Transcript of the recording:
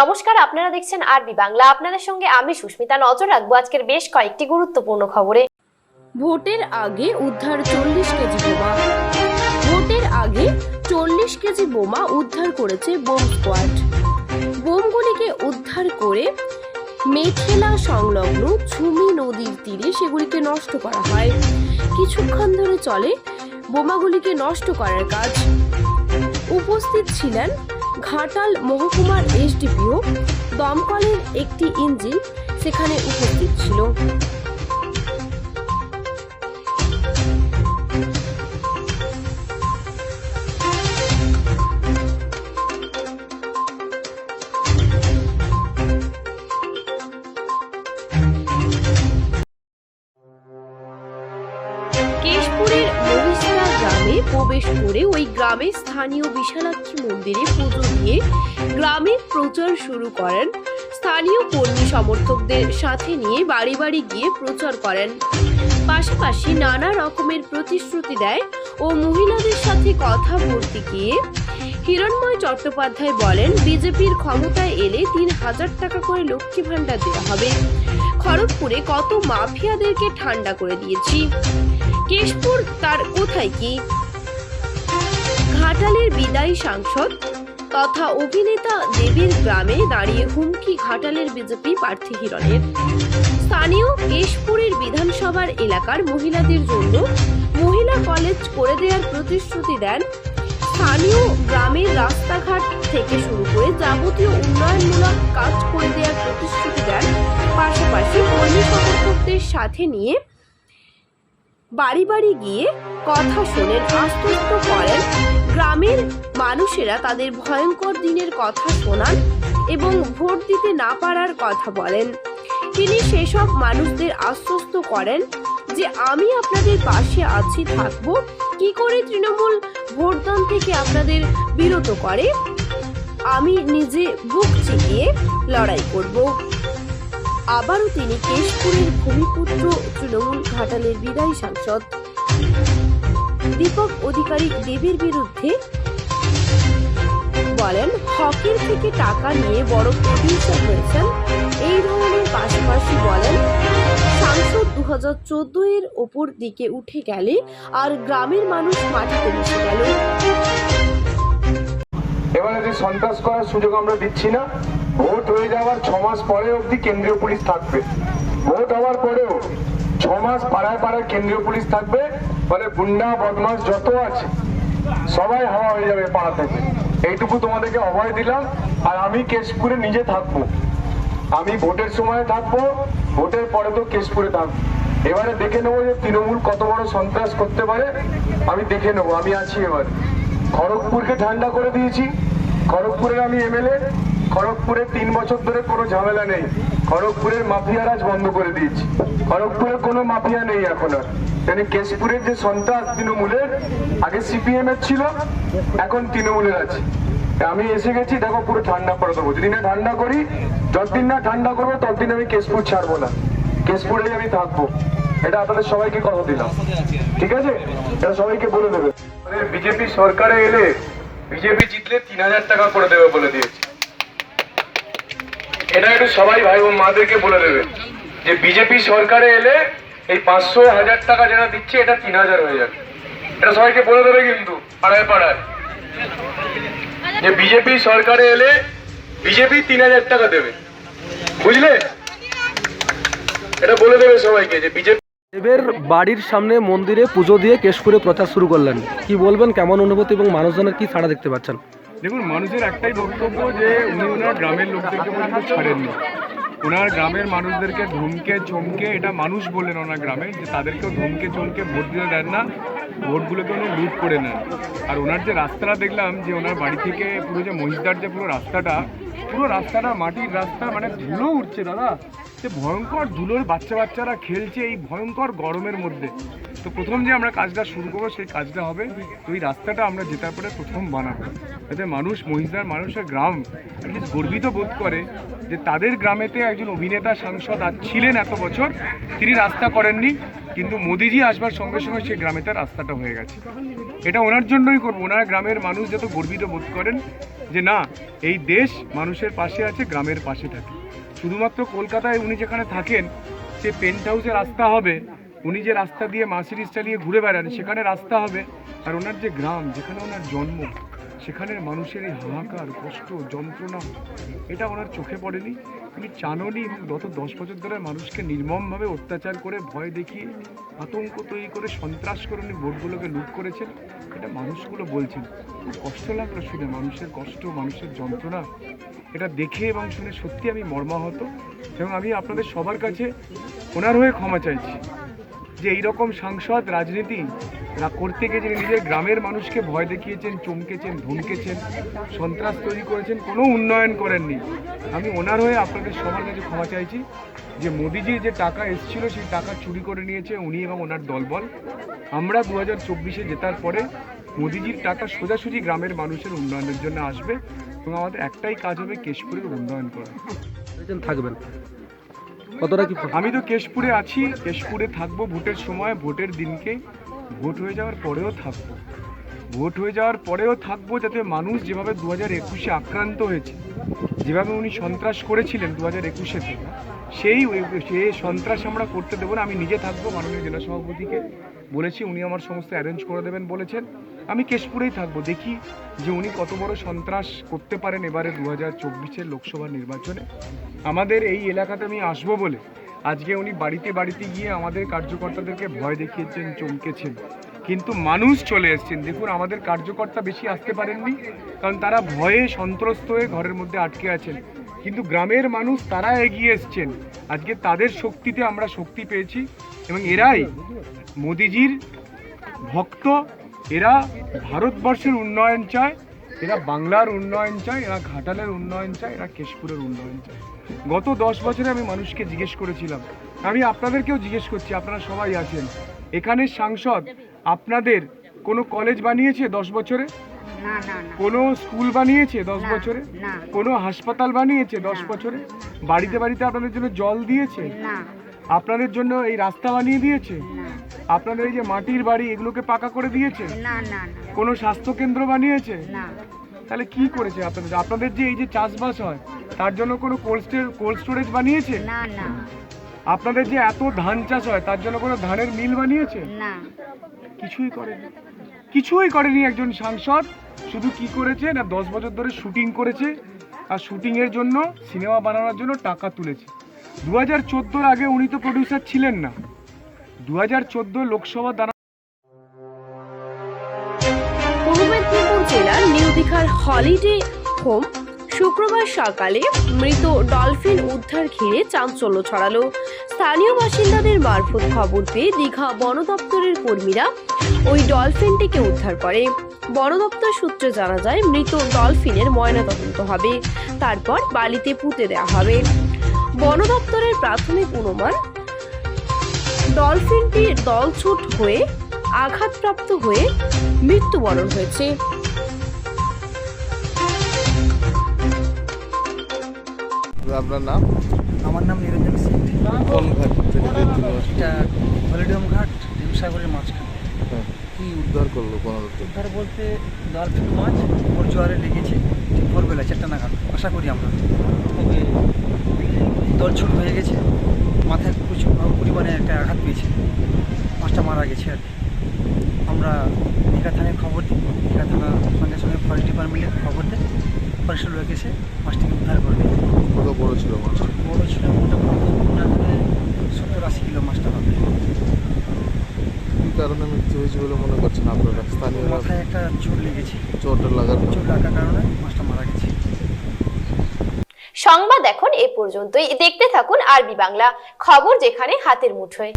নমস্কার, আপনারা দেখছেন আরবি বাংলা। আপনাদের সঙ্গে আমি সুস্মিতা। নজর রাখব আজকের বেশ কয়েকটি গুরুত্বপূর্ণ খবরে। ভোটের আগে উদ্ধার চল্লিশ কেজি বোমা। ভোটের আগে চল্লিশ কেজি বোমা উদ্ধার করেছে বোম স্কোয়াড। বোমগুলিকে উদ্ধার করে মেঠেলা সংলগ্ন ঝুমি নদীর তীরে সেগুলিকে নষ্ট করা হয়। কিছুক্ষণ ধরে চলে বোমাগুলিকে নষ্ট করার কাজ। উপস্থিত ছিলেন ঘাটাল মহকুমার এসডিপিও দমকলের একটি ইঞ্জিন সেখানে উপস্থিত ছিল। প্রবেশ করে ওই গ্রামের স্থানীয় বিশালাক্ষী মন্দিরে পুজো দিয়ে গ্রামের প্রচার শুরু করেন। স্থানীয় কর্মী সমর্থকদের সাথে নিয়ে বাড়ি বাড়ি গিয়ে প্রচার করেন। পাশাপাশি নানা রকমের প্রতিশ্রুতি দেয় ও মহিলাদের সাথে কথা বলতে গিয়ে হিরণময় চট্টোপাধ্যায় বলেন, বিজেপির ক্ষমতায় এলে তিন হাজার টাকা করে লক্ষ্মী ভাণ্ডার দেওয়া হবে। খড়গপুরে কত মাফিয়াদেরকে ঠান্ডা করে দিয়েছি। কেশপুর তার কোথায় কি? ঘাটালের বিদায়ী সাংসদ তথা অভিনেতা দেবীর গ্রামে দাঁড়িয়ে হুমকি ঘাটালের বিজেপি প্রার্থী হিরণের। স্থানীয় কেশপুরের বিধানসভার এলাকার মহিলাদের জন্য মহিলা কলেজ করে দেওয়ার প্রতিশ্রুতি দেন স্থানীয় গ্রামের রাস্তাঘাট থেকে শুরু করে যাবতীয় উন্নয়নমূলক কাজ করে দেওয়ার প্রতিশ্রুতি দেন। পাশাপাশি কর্মী সমর্থকদের সাথে নিয়ে বাড়ি বাড়ি গিয়ে কথা শোনেন, আশ্বস্ত করেন গ্রামের মানুষেরা তাদের ভয়ঙ্কর দিনের কথা শোনান এবং ভোট দিতে না পারার কথা বলেন। তিনি সেসব মানুষদের আশ্বস্ত করেন যে, আমি আপনাদের পাশে আছি, থাকব। কি করে তৃণমূল ভোটদান থেকে আপনাদের বিরত করে? আমি নিজে বুক চিতিয়ে লড়াই করব। আবারও তিনি কেশপুরের ভূমিপুত্র তৃণমূল ঘাটালের বিদায়ী সাংসদ দীপক অধিকারী দেবীর বিরুদ্ধে বলেন, হকের থেকে টাকা নিয়ে বড় প্রতিষ্ঠা হয়েছেন। এই ধরনের পাশাপাশি বলেন, সাংসদ দু হাজার চোদ্দ এর ওপর দিকে উঠে গেলে আর গ্রামের মানুষ মাটিতে মিশে গেল। এবারে যে সন্ত্রাস করার সুযোগ আমরা দিচ্ছি না, ভোট হয়ে যাওয়ার ছ মাস পরে অবধি কেন্দ্রীয় পুলিশ থাকবে। ভোট হওয়ার পরেও ছ মাস পাড়ায় পাড়ায় কেন্দ্রীয় পুলিশ থাকবে। মানে গুন্ডা বদমাস যত আছে, সবাই হাওয়া হয়ে যাবে পাড়া থেকে। এইটুকু তোমাদেরকে অভয় দিলাম, আর আমি কেশপুরে নিজে থাকব। আমি ভোটের সময় থাকব, ভোটের পরে তো কেশপুরে থাকব। এবারে দেখে নেব যে তৃণমূল কত বড় সন্ত্রাস করতে পারে। আমি দেখে নেব, আমি আছি এবার। খড়গপুরকে ঠান্ডা করে দিয়েছি। খড়গপুরের আমি এমএলএ। খড়গপুরে তিন বছর ধরে কোনো ঝামেলা নেই। খড়গপুরের মাফিয়া রাজ বন্ধ করে দিয়েছি। খড়গপুরে কোনো মাফিয়া নেই এখন আর। মানে কেশপুরের যে সন্ত্রাস তৃণমূলের আগে সিপিএম এর ছিল এখন তৃণমূলের আছে আমি এসে গেছি, দেখো পুরো ঠান্ডা করে দেবো। যদি না ঠান্ডা করি, যতদিন না ঠান্ডা করব, ততদিন আমি কেশপুর ছাড়বো না। কেশপুরেই আমি থাকব। এটা আপনাদের সবাইকে কথা দিলাম। ঠিক আছে? এটা সবাইকে বলে দেবে। বিজেপি সরকারে এলে বিজেপি জিতলে তিন হাজার টাকা করে দেবে বলে দিয়েছে। এটা একটু সবাই ভাই ও মাদেরকে বলে দেবে। যে বিজেপি সরকারে এলে এই পাঁচশো হাজার টাকা যেটা দিচ্ছে এটা তিন হাজার হয়ে যাবে। এটা সবাইকে বলে দেবে কিন্তু পাড়ায় পাড়ায়। যে বিজেপি সরকারে এলে বিজেপি তিন হাজার টাকা দেবে। বুঝলে? এটা বলে দেবে সবাইকে যে বিজেপি দেবের বাড়ির সামনে মন্দিরে পুজো দিয়ে কেশপুরে প্রচার শুরু করলেন। কি বলবেন কেমন অনুভূতি এবং মানুষজনের কি ছাড়া দেখতে পাচ্ছেন? দেখুন মানুষের একটাই বক্তব্য যে উনি ওনার গ্রামের লোকদেরকে ছাড়েননি। ওনার গ্রামের মানুষদেরকে ধমকে, চমকে, এটা মানুষ বললেন ওনার গ্রামে, যে তাদেরকেও ধমকে, চমকে ভোট দিতে দেন না, ভোটগুলোকে উনি লুট করে নেন। আর ওনার যে রাস্তাটা দেখলাম, যে ওনার বাড়ি থেকে পুরো যে মহিষদার যে পুরো রাস্তাটা পুরো রাস্তাটা, মাটির রাস্তা মানে ধুলো উঠছে দাদা। সে ভয়ঙ্কর ধুলোর বাচ্চা বাচ্চারা খেলছে এই ভয়ঙ্কর গরমের মধ্যে। তো প্রথম যে আমরা কাজটা শুরু করব, সেই কাজটা হবে এই রাস্তাটা আমরা জেতার পরে প্রথম বানাবো। যাতে মানুষ, মহিষদার মানুষের গ্রাম গর্বিত বোধ করে যে তাদের গ্রামেতে একজন অভিনেতা সাংসদ আজ ছিলেন এত বছর, তিনি রাস্তা করেননি, কিন্তু মোদিজি আসবার সঙ্গে সঙ্গে সেই গ্রামে তার রাস্তাটা হয়ে গেছে। এটা ওনার জন্যই করব, ওনার গ্রামের মানুষ যত গর্বিত বোধ করেন যে না, এই দেশ মানুষের পাশে আছে, গ্রামের পাশে থাকে। শুধুমাত্র কলকাতায় উনি যেখানে থাকেন, সে পেন্ট হাউসে রাস্তা হবে। উনি যে রাস্তা দিয়ে মার্সিডিস চালিয়ে ঘুরে বেড়ান, সেখানে রাস্তা হবে। আর ওনার যে গ্রাম, যেখানে ওনার জন্ম, সেখানের মানুষের এই হাহাকার, কষ্ট, যন্ত্রণা, এটা ওনার চোখে পড়েনি। উনি চাননি গত দশ বছর ধরে মানুষকে নির্মমভাবে অত্যাচার করে, ভয় দেখিয়ে, আতঙ্ক তৈরি করে, সন্ত্রাস করে উনি ভোটগুলোকে লুট করেছেন? এটা মানুষগুলো বলছেন। খুব কষ্ট লাগল শুনে, মানুষের কষ্ট, মানুষের যন্ত্রণা। এটা দেখে এবং শুনে সত্যি আমি মর্মাহত এবং আমি আপনাদের সবার কাছে ওনার হয়ে ক্ষমা চাইছি। যে এইরকম সাংসদ, রাজনীতি না করতে গিয়ে যিনি নিজের গ্রামের মানুষকে ভয় দেখিয়েছেন, চমকেছেন, ধমকেছেন, সন্ত্রাস তৈরি করেছেন, কোনো উন্নয়ন করেননি। আমি ওনার হয়ে আপনাদের সবার কাছে ক্ষমা চাইছি যে মোদিজির যে টাকা এসেছিল, সেই টাকা চুরি করে নিয়েছে উনি এবং ওনার দলবল। আমরা দু হাজার চব্বিশে জেতার পরে মোদিজির টাকা সোজাসুজি গ্রামের মানুষের উন্নয়নের জন্য আসবে এবং আমাদের একটাই কাজ হবে কেশপুরের উন্নয়ন করা। থাকবেন। কতটা কি আমি তো কেশপুরে আছি, কেশপুরে থাকব ভোটের সময়, ভোটের দিনকে ভোট হয়ে যাওয়ার পরেও থাকব। ভোট হয়ে যাওয়ার পরেও থাকব যাতে মানুষ যেভাবে দু হাজার একুশে আক্রান্ত হয়েছে, যেভাবে উনি সন্ত্রাস করেছিলেন দু হাজার একুশে একুশেতে সেই সে সন্ত্রাস আমরা করতে দেবো না, আমি নিজে থাকব, মাননীয় জেলা সভাপতিকে বলেছি, উনি আমার সমস্ত অ্যারেঞ্জ করে দেবেন বলেছেন, আমি কেশপুরেই থাকব, দেখি যে উনি কত বড় সন্ত্রাস করতে পারেন এবারে দু হাজার চব্বিশের লোকসভা নির্বাচনে। আমাদের এই এলাকাতে আমি আসব বলে, আজকে উনি বাড়িতে বাড়িতে গিয়ে আমাদের কার্যকর্তাদেরকে ভয় দেখিয়েছেন, চমকেছেন। কিন্তু মানুষ চলে এসেছেন। দেখুন, আমাদের কার্যকর্তা বেশি আসতে পারেননি, কারণ তারা ভয়ে সন্ত্রস্ত হয়ে ঘরের মধ্যে আটকে আছেন। কিন্তু গ্রামের মানুষ তারা এগিয়ে এসছেন। আজকে তাদের শক্তিতে আমরা শক্তি পেয়েছি এবং এরাই মোদিজির ভক্ত। এরা ভারতবর্ষের উন্নয়ন চায়, এরা বাংলার উন্নয়ন চায়, এরা ঘাটালের উন্নয়ন চায়, এরা কেশপুরের উন্নয়ন চায়। গত দশ বছরে আমি মানুষকে জিজ্ঞেস করেছিলাম। আমি আপনাদেরকেও জিজ্ঞেস করছি, আপনারা সবাই আছেন। এখানে সাংসদ আপনাদের কোনো কলেজ বানিয়েছে দশ বছরে? কোনো স্কুল বানিয়েছে দশ বছরে। কোনো হাসপাতাল বানিয়েছে দশ বছরে? বাড়িতে বাড়িতে আপনাদের জন্য জল দিয়েছে? আপনাদের জন্য এই রাস্তা বানিয়ে দিয়েছে? আপনাদের এই যে মাটির বাড়ি এগুলোকে পাকা করে দিয়েছে? কোনো স্বাস্থ্য কেন্দ্র বানিয়েছে তাহলে কি করেছে আপনাদের? আপনাদের যে এই যে চাষবাস হয় তার জন্য কোনো কোল্ড কোল্ড স্টোরেজ বানিয়েছে? আপনাদের যে এত ধান চাষ হয় তার জন্য কোনো ধানের মিল বানিয়েছে? না। কিছুই করেনি। কিছুই করেনি একজন সাংসদ। শুধু কি করেছে না দশ বছর ধরে শুটিং করেছে আর শুটিংয়ের জন্য সিনেমা বানানোর জন্য টাকা তুলেছে। দু হাজার চোদ্দোর আগে উনি তো প্রডিউসার ছিলেন না। দু হাজার চোদ্দ লোকসভা পূর্ব জেলার নিউ দীঘার হলিডে হোম শুক্রবার সকালে মৃত ডলফিন উদ্ধার ঘিরে চাঞ্চল্য ছড়ালো। স্থানীয় বাসিন্দাদের মারফত খবর পেয়ে দীঘা বন দপ্তরের কর্মীরা ওই ডলফিনটিকে উদ্ধার করে। বন দপ্তর সূত্রে জানা যায়, মৃত ডলফিনের ময়নাতদন্ত হবে। তারপর বালিতে পুঁতে দেওয়া হবে। বন দপ্তরের প্রাথমিক অনুমান ডলফিনটি দলছুট হয়ে, আঘাতপ্রাপ্ত হয়ে মৃত্যুবরণ হয়েছে। আপনার নাম? আমার নাম নিরঞ্জন সিং। কোন ঘাট থেকে এটা হলিডম ঘাট ডিমসাগরের মাঝখানে। হ্যাঁ। কি উদ্ধার করল কোন উদ্ধার বলতে ডলফিন মাছ ওর জোয়ারে লেগেছে ঠিক ভোরবেলা চারটা নাগাদ। আশা করি আমরা। তবে দলছুট হয়ে গেছে। মাথায় প্রচুর পরিমাণে একটা আঘাত পেয়েছে। মাছটা মারা গেছে আর কি। আমরা দীঘা থানায় খবর দিই। দীঘা থানার সঙ্গে সঙ্গে ফরেস্ট ডিপার্টমেন্টের খবর দেয়। ফরেস্ট লোক এসে মাছটিকে উদ্ধার করে নেয় কত বড় ছিল মাছটা বড় ছিল মোটামুটি ওনার সত্তর আশি কিলো মাছটা হবে কি কারণে মৃত্যু হয়েছে বলে মনে করছেন আপনারা স্থানীয় মাথায় একটা চোট লেগেছে। চোটটা লাগার চোট লাগার কারণে মাছটা মারা গেছে। সংবাদ এখন এ পর্যন্তই। দেখতে থাকুন আরবি বাংলা। খবর যেখানে হাতের মুঠোয়।